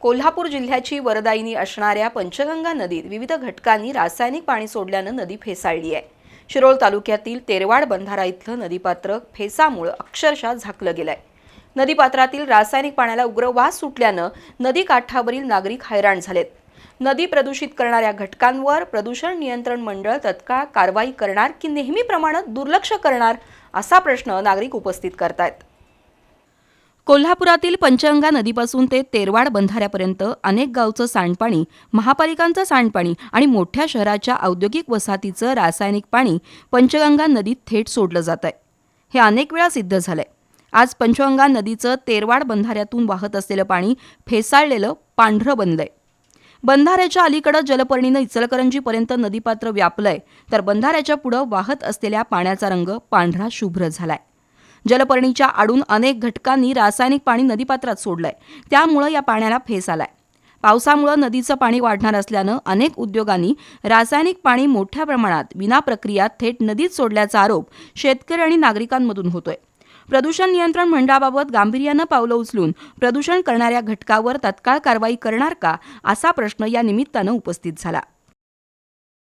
कोल्हापूर जिल्ह्याची वरदायिनी असणाऱ्या पंचगंगा नदीत विविध घटकांनी रासायनिक पाणी सोडल्यानं नदी फेसाळली आहे. शिरोळ तालुक्यातील तेरवाड बंधारा इथलं नदीपात्र फेसामुळं अक्षरशः झाकलं गेलंय. नदीपात्रातील रासायनिक पाण्याला उग्र वास सुटल्यानं नदी काठावरील नागरिक हैराण झालेत. नदी प्रदूषित करणाऱ्या घटकांवर प्रदूषण नियंत्रण मंडळ तत्काळ कारवाई करणार की नेहमीप्रमाणे दुर्लक्ष करणार असा प्रश्न नागरिक उपस्थित करतायत. कोल्हापुरातील पंचगंगा नदीपासून ते तेरवाड बंधाऱ्यापर्यंत अनेक गावचं सांडपाणी महापालिकांचं सांडपाणी आणि मोठ्या शहराच्या औद्योगिक वसाहतीचं रासायनिक पाणी पंचगंगा नदीत थेट सोडलं जात आहे हे अनेक वेळा सिद्ध झालंय. आज पंचगंगा नदीचं तेरवाड बंधाऱ्यातून वाहत असलेलं पाणी फेसाळलेलं पांढरं बनलंय. बंधाऱ्याच्या अलीकडं जलपर्णीनं इचलकरंजीपर्यंत नदीपात्र व्यापलंय तर बंधाऱ्याच्या पुढं वाहत असलेल्या पाण्याचा रंग पांढरा शुभ्र झालाय. जलपर्णीच्या आडून अनेक घटकांनी रासायनिक पाणी नदीपात्रात सोडलंय. त्यामुळं या पाण्याला फेस आलाय. पावसामुळं नदीचं पाणी वाढणार असल्यानं अनेक उद्योगांनी रासायनिक पाणी मोठ्या प्रमाणात विना प्रक्रिया थेट नदीत सोडल्याचा आरोप शेतकरी आणि नागरिकांमधून होतोय. प्रदूषण नियंत्रण मंडळाबाबत गांभीर्यानं पावलं उचलून प्रदूषण करणाऱ्या घटकावर तत्काळ कारवाई करणार का असा प्रश्न या निमित्तानं उपस्थित झाला.